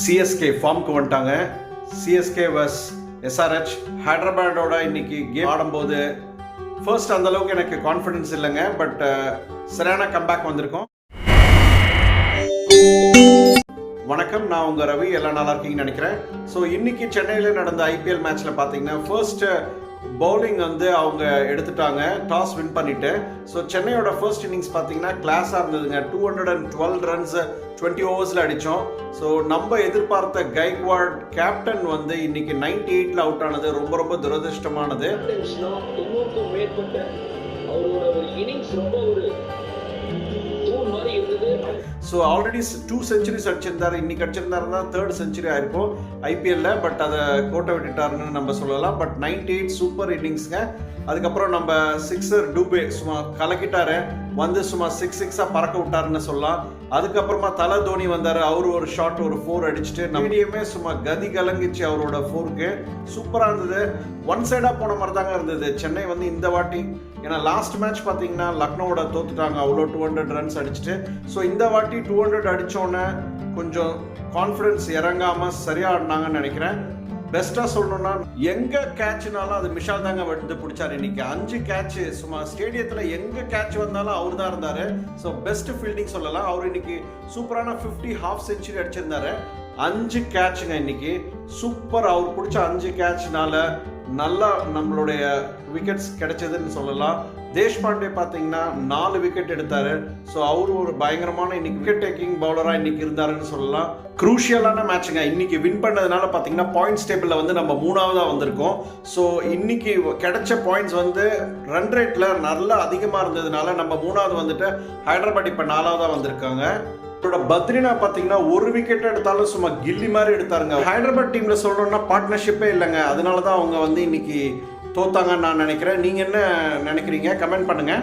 CSK ஃபார்முக்கு வந்துட்டாங்க. CSK வஸ் SRH ஹைதராபாடோட இன்னைக்கு கேம் ஆடும்போது ஃபர்ஸ்ட் அந்த அளவுக்கு எனக்கு கான்ஃபிடன்ஸ் இல்லைங்க பட் uh, சரியான கம்பேக் வந்திருக்கோம். வணக்கம் நான் உங்கள் ரவி. எல்லாம் நல்லா இருக்கீங்கன்னு நினைக்கிறேன். ஸோ இன்னைக்கு சென்னையில் நடந்த ஐபிஎல் மேட்ச்சில் பார்த்தீங்கன்னா ஃபர்ஸ்ட் பவுலிங் வந்து அவங்க எடுத்துட்டாங்க. டாஸ் வின் பண்ணிட்டு ஸோ சென்னையோட ஃபர்ஸ்ட் இன்னிங்ஸ் பார்த்தீங்கன்னா கிளாஸாக இருந்ததுங்க. Two hundred and twelve runs twenty ஓவர்ஸில் அடித்தோம் ஸோ நம்ம எதிர்பார்த்த கைக்வாட் கேப்டன் வந்து இன்னைக்கு நைன்டி எயிட்டில் அவுட் ஆனது. ரொம்ப ரொம்ப துரதிருஷ்டமானது. அவரோட ஒரு இன்னிங்ஸ் ரொம்ப ஒரு ஸோ ஆல்ரெடி டூ செஞ்சுரிஸ் அடிச்சிருந்தாரு இன்னைக்கு அடிச்சிருந்தாருன்னா தேர்ட் செஞ்சுரி ஆயிருக்கும் ஐபிஎல்ல பட் அதை கோட்டை விட்டுட்டாருன்னு நம்ம சொல்லலாம். பட் நைன்டி எயிட் சூப்பர் இன்னிங்ஸ்ங்க அதுக்கப்புறம் நம்ம சிக்ஸர் டூபே சும்மா கலக்கிட்டாரு. வந்து சும்மா சிக்ஸ் சிக்ஸாக பறக்க விட்டாருன்னு சொல்லலாம். அதுக்கப்புறமா தலை தோனி வந்தார். அவர் ஒரு ஷாட் ஒரு ஃபோர் அடிச்சுட்டு நம்மடியுமே சும்மா கதி கலங்கிச்சு அவரோட ஃபோருக்கு சூப்பராக இருந்தது. ஒன் சைடாக போன மாதிரி தாங்க இருந்தது. சென்னை வந்து இந்த வாட்டி ஏன்னா லாஸ்ட் மேட்ச் பார்த்தீங்கன்னா லக்னோவோட தோத்துட்டாங்க. அவ்வளோ டூ ஹண்ட்ரட் ரன்ஸ் அடிச்சுட்டு. ஸோ இந்த வாட்டி டூ ஹண்ட்ரட் அடித்தோன்னே கொஞ்சம் கான்ஃபிடன்ஸ் இறங்காமல் சரியாக ஆடினாங்கன்னு நினைக்கிறேன். பெஸ்ட்டாக சொல்லணும்னா எங்கே கேட்ச்னாலும் அது மிஷால் தாங்க வந்து பிடிச்சாரு இன்னைக்கு. அஞ்சு கேட்ச் சும்மா ஸ்டேடியத்தில் எங்கே கேட்ச் வந்தாலும் அவர் தான் இருந்தார். ஸோ பெஸ்ட் ஃபீல்டிங் சொல்லலாம். அவர் இன்னைக்கு சூப்பரான ஃபிஃப்டி ஹாஃப் செஞ்சுரி அடிச்சிருந்தாரு. அஞ்சு கேட்சுங்க இன்னைக்கு. சூப்பர் அவர் பிடிச்ச அஞ்சு கேட்ச்னால நல்லா நம்மளுடைய விக்கெட்ஸ் கிடைச்சதுன்னு சொல்லலாம். தேஷ்பாண்டே பார்த்தீங்கன்னா நாலு விக்கெட் எடுத்தாரு. ஸோ அவர் ஒரு பயங்கரமான இன்னைக்கு விக்கெட் டேக்கிங் பவுலராக இன்னைக்கு இருந்தாருன்னு சொல்லலாம். குரூஷியலான மேட்சுங்க இன்னைக்கு வின் பண்ணதுனால பார்த்தீங்கன்னா பாயிண்ட்ஸ் டேபிளில் வந்து நம்ம மூணாவதாக வந்திருக்கோம். ஸோ இன்னைக்கு கிடைச்ச பாயிண்ட்ஸ் வந்து ரன் ரேட்டில் நல்லா அதிகமாக இருந்ததுனால நம்ம மூணாவது வந்துட்டு ஹைதராபாத் இப்போ நாலாவதாக வந்திருக்காங்க. இவரோட பத்ரினா பார்த்தீங்கன்னா ஒரு விக்கெட் எடுத்தாலும் சும்மா கில்லி மாதிரி எடுத்தாருங்க. ஹைதராபாத் டீமில் சொல்லணும்னா பார்ட்னர்ஷிப்பே இல்லைங்க. அதனால தான் அவங்க வந்து இன்னைக்கு தோத்தாங்கன்னு நான் நினைக்கிறேன். நீங்கள் என்ன நினைக்கிறீங்க? கமெண்ட் பண்ணுங்கள்